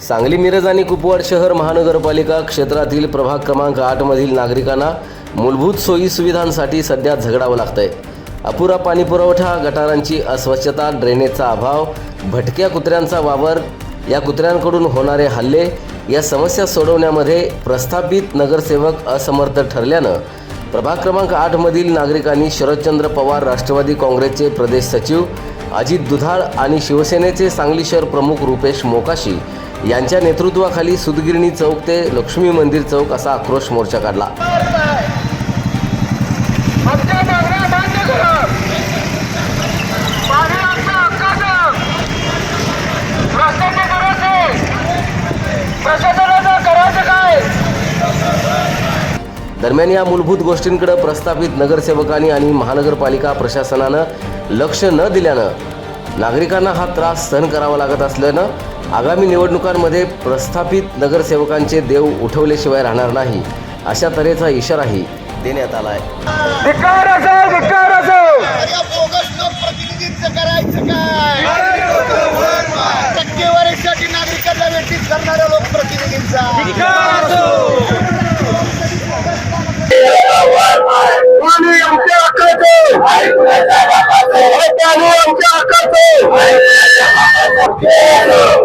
सांगली मिरज आणि कुपवाड शहर महानगरपालिका क्षेत्रातील प्रभाग क्रमांक आठमधील नागरिकांना मूलभूत सोयी सुविधांसाठी सध्या झगडावं लागतंय. अपुरा पाणीपुरवठा गटारांची अस्वच्छता ड्रेनेजचा अभाव भटक्या कुत्र्यांचा वावर या कुत्र्यांकडून होणारे हल्ले या समस्या सोडवण्यामध्ये प्रस्थापित नगरसेवक असमर्थ ठरल्यानं प्रभाग क्रमांक आठमधील नागरिकांनी शरदचंद्र पवार राष्ट्रवादी काँग्रेसचे प्रदेश सचिव अजित दुधाळ आणि शिवसेनेचे सांगली शहर प्रमुख रुपेश मोकाशी यांच्या नेतृत्वाखाली सुदगिरणी चौक ते लक्ष्मी मंदिर चौक असा आक्रोश मोर्चा काढला. दरम्यान या मूलभूत गोष्टींकडे प्रस्थापित नगरसेवकांनी आणि महानगरपालिका प्रशासनानं लक्ष न दिल्यानं नागरिकांना हा त्रास सहन करावा लागत असल्यानं आगामी निवडणुकांमध्ये प्रस्थापित नगरसेवकांचे देव उठवल्याशिवाय राहणार नाही. अशा तऱ्हेचा इशाराही देण्यात आला आहे धिक्कार असो धिक्कार असो या बोगस लोकप्रतिनिधींचं करायचं काय टक्केवारीसाठी नागरिकांना व्यतीत करणाऱ्या लोकप्रतिनिधींचा पाणी आमच्या हक्काचं पाणी आमच्या हक्काचं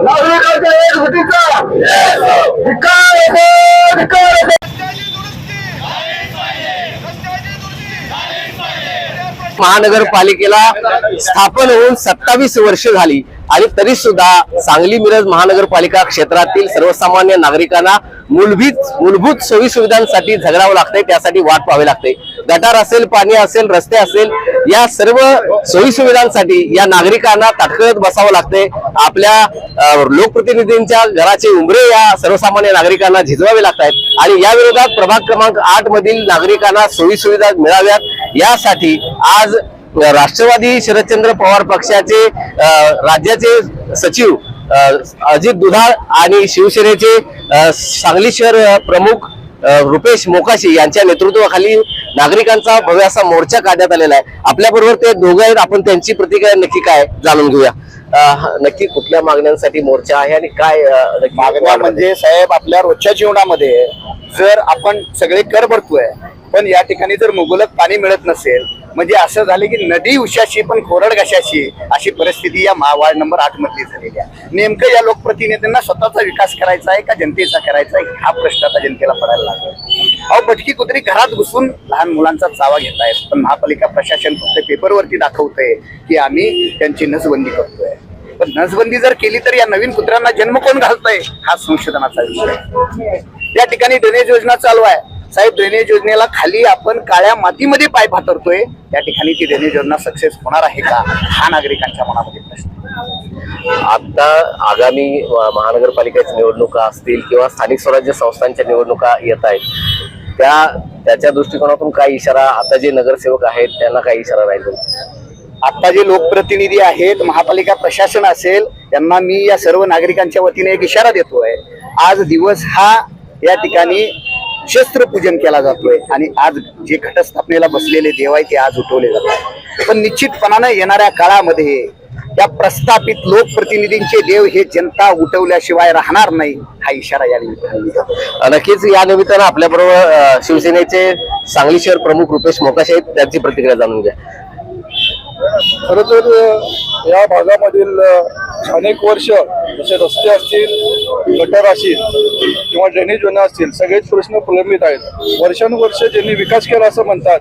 नागरिकांच्या एकजुटीचा धिक्कार असो धिक्कार असो महानगरपालिकेला स्थापन होऊन सत्तावीस वर्ष झाली आणि तरी सुद्धा सांगली मिरज महानगरपालिका क्षेत्रातील सर्वसामान्य नागरिकांना मूलभूत मूलभूत सोयी सुविधांसाठी झगडावं लागतंय त्यासाठी वाट पाहावी लागते. गटार असेल पाणी असेल रस्ते असेल या सर्व सोयी सुविधांसाठी या नागरिकांना ताटकळत बसावं लागते आपल्या लोकप्रतिनिधींच्या घराचे उंबरे या सर्वसामान्य नागरिकांना झिजवावे लागत आहेत आणि या विरोधात प्रभाग क्रमांक आठ मधील नागरिकांना सोयी सुविधा मिळाव्यात. यासाठी आज राष्ट्रवादी शरदचंद्र पवार पक्षाचे राज्याचे सचिव अजित दुधाळ आणि शिवसेनेचे सांगली शहर प्रमुख रुपेश मोकाशी यांच्या नेतृत्वाखाली नागरिकांचा भव्य असा मोर्चा काढण्यात आलेला आहे. आपल्या बरोबर ते दोघं आहेत. आपण त्यांची प्रतिक्रिया नक्की काय जाणून घेऊया. नक्की कुठल्या मागण्यांसाठी मोर्चा आहे आणि काय मागण्या म्हणजे साहेब आपल्या रोजच्या जीवनामध्ये जर आपण सगळे कर भरतोय पण या ठिकाणी जर मुबलक पाणी मिळत नसेल म्हणजे असं झालं की नदी उशाशी पण कोरड घशाशी अशी परिस्थिती या वार्ड नंबर आठ मधली झालेली आहे. नेमकं या लोकप्रतिनिधींना स्वतःचा विकास करायचा आहे का जनतेचा करायचा आहे? हा प्रश्न आता जनतेला पडायला लागला. अहो भटकी कुत्री घरात घुसून लहान मुलांचा चावा घेत आहेत पण महापालिका प्रशासन फक्त पेपरवरती दाखवतंय की आम्ही त्यांची नसबंदी करतोय. पण नसबंदी जर केली तर या नवीन कुत्र्यांना जन्म कोण घालतोय? हा संशोधनाचा विषय. या ठिकाणी ड्रेनेज योजना चालू आहे. साहेब ड्रेनेज योजनेला खाली आपण काळ्या मातीमध्ये पाय फातरतोय त्या ठिकाणी ती ड्रेनेज योजना सक्सेस होणार आहे का? हा नागरिकांच्या मनामध्ये प्रश्न. आता आगामी महानगरपालिकेच्या निवडणुका असतील किंवा स्थानिक स्वराज्य संस्थांच्या निवडणुका येत आहेत त्या त्याच्या दृष्टिकोनातून काय इशारा आता जे नगरसेवक आहेत त्यांना काय इशारा राहील आता जे लोकप्रतिनिधी आहेत महापालिका प्रशासन असेल त्यांना मी या सर्व नागरिकांच्या वतीने एक इशारा देतोय. आज दिवस हा या ठिकाणी शस्त्रपूजन केला जातोय आणि आज जे घटस्थापनेला बसलेले देव आहे ते आज उठवले जात आहे पण निश्चितपणानं येणाऱ्या काळामध्ये या प्रस्थापित लोकप्रतिनिधींचे देव हे जनता उठवल्याशिवाय राहणार नाही हा इशारा या निमित्ताने. नक्कीच या निमित्तानं आपल्या बरोबर शिवसेनेचे सांगली शहर प्रमुख रुपेश मोकाश आहेत त्यांची प्रतिक्रिया जाणून घ्या खरं तर या भागामधील अनेक वर्ष जसे रस्ते असतील गटर असतील किंवा ड्रेनेज योजना असतील सगळेच प्रश्न प्रलंबित आहेत वर्षानुवर्ष ज्यांनी विकास केला असं म्हणतात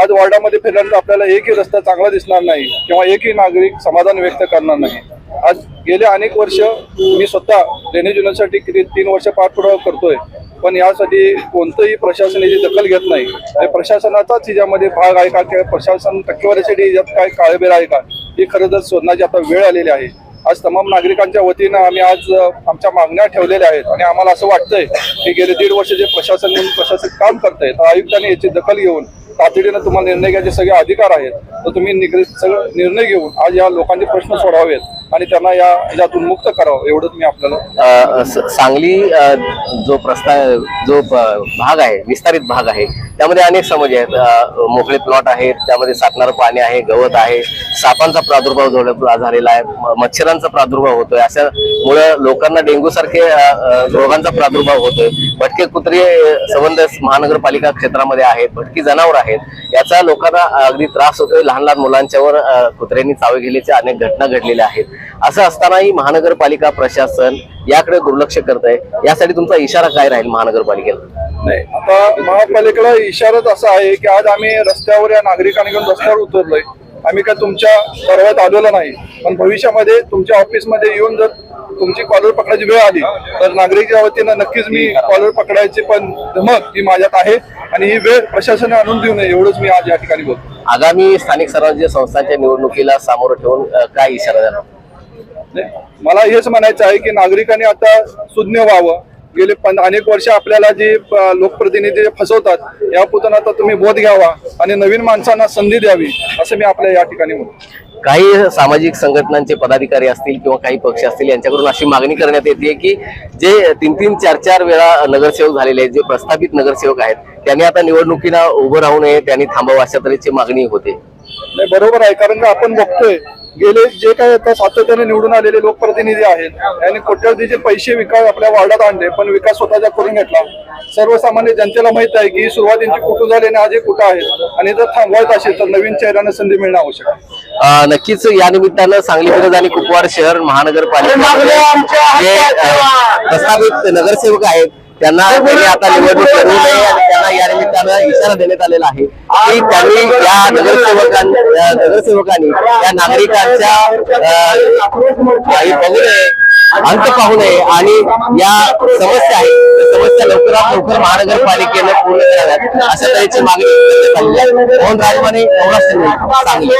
आज वॉर्डामध्ये फिरल्यानंतर आपल्याला एकही रस्ता चांगला दिसणार नाही किंवा एकही नागरिक समाधान व्यक्त करणार नाही. आज गेले अनेक वर्ष मी स्वतः ड्रेनेज योजनेसाठी किती तीन वर्ष पाठपुरावा करतोय पण यासाठी कोणतंही प्रशासन याची दखल घेत नाही. प्रशासनाचाच याच्यामध्ये भाग आहे का किंवा प्रशासन टक्केवारीसाठी यात काय काळबेर आहे का हे खरं तर शोधण्याची आता वेळ आलेली आहे. आज तमाम नागरिकांच्या वतीनं आम्ही आज आमच्या मागण्या ठेवलेल्या आहेत आणि आम्हाला असं वाटतंय की गेले दीड वर्ष जे प्रशासन प्रशासक प्रशासन काम करत आहे आयुक्तांनी याची दखल घेऊन तातडीनं तुम्हाला निर्णय घ्यायचे सगळे अधिकार आहेत तर तुम्ही निगडीत सगळं निर्णय घेऊन आज या लोकांचे प्रश्न सोडावेत आणि त्यांना या यातून मुक्त करावं एवढंच मी आपल्याला सांगली जो प्रस्ताव जो भाग आहे विस्तारित भाग आहे त्यामध्ये अनेक समज आहेत. मोकळे प्लॉट आहेत त्यामध्ये साठणारं पाणी आहे गवत आहे सापांचा प्रादुर्भाव झालेला आहे मच्छरांचा प्रादुर्भाव होतोय अशामुळं लोकांना डेंग्यू सारखे रोगांचा प्रादुर्भाव होतोय. भटके कुत्रे संबंध महानगरपालिका क्षेत्रामध्ये आहेत भटकी जनावर आहेत. याचा लोकांना अगदी त्रास होतोय. लहान लहान मुलांच्यावर कुत्र्यांनी चावे गेल्याच्या अनेक घटना घडलेल्या आहेत. असं असतानाही महानगरपालिका प्रशासन याकडे दुर्लक्ष करत आहे. यासाठी तुमचा इशारा काय राहील महानगरपालिकेला? नाही आता महापालिकेला इशाराच असा आहे की आज आम्ही रस्त्यावर या नागरिकांनी घेऊन रस्त्यावर उतरलोय. आम्ही काय तुमच्या परवात आलेलो नाही. पण भविष्यामध्ये तुमच्या ऑफिसमध्ये येऊन जर तुमची कॉलर पकडायची वेळ आली तर नागरिकाच्या वतीनं नक्कीच मी कॉलर पकडायची पण धमक ही माझ्यात आहे आणि ही वेळ प्रशासनाने आणून देऊ नये एवढंच मी आज या ठिकाणी बोलतो. आगामी स्थानिक स्वराज्य संस्थांच्या निवडणुकीला सामोरं ठेवून काय इशारा नाही, मला हेच म्हणायचं आहे की नागरिकांनी आता सुज्ञ व्हावं. गेले पण अनेक वर्ष आपल्याला जे लोकप्रतिनिधी फसवतात यापुढून आता तुम्ही बोध घ्यावा आणि नवीन माणसांना संधी द्यावी असं मी आपल्या या ठिकाणी म्हणतो. काही सामाजिक संघटनांचे पदाधिकारी असतील किंवा काही पक्ष असतील यांच्याकडून अशी मागणी करण्यात येते की जे तीन तीन चार चार वेळा नगरसेवक झालेले आहेत जे प्रस्थापित नगरसेवक आहेत त्यांनी आता निवडणुकीला उभं राहू नये त्यांनी थांबावं अशा तऱ्हेची मागणी होते. नाही बरोबर आहे कारण आपण बघतोय गेले जे काही आता सातत्याने निवडून आलेले लोकप्रतिनिधी आहेत यांनी कोट्यावधीचे पैसे विकास आपल्या वार्डात आणले पण विकास स्वतःचा करून घेतला. सर्वसामान्य जनतेला माहीत आहे की ही सुरुवातीची कुठं झाली आणि आज हे कुठं आहेत? आणि जर थांबवायचं असेल तर नवीन चेहऱ्याने संधी मिळणं आवश्यक आहे. नक्कीच या निमित्तानं सांगली मिरज आणि कुपवाड शहर महानगरपालिका प्रस्तावित नगरसेवक आहेत त्यांना त्यांनी आता निवडणूक करू नये आणि त्यांना या निमित्तानं इशारा देण्यात आलेला आहे की त्यांनी या नगरसेवकांनी नगरसेवकांनी या नागरिकांच्या काही बघू नये अंत पाहू नये आणि या समस्या आहेत समस्या लवकरात लवकर महानगरपालिकेने पूर्ण कराव्यात. अशा तऱ्हेची मागणी करण्यात आलेली आहे. मोहन राजमाने सांगली.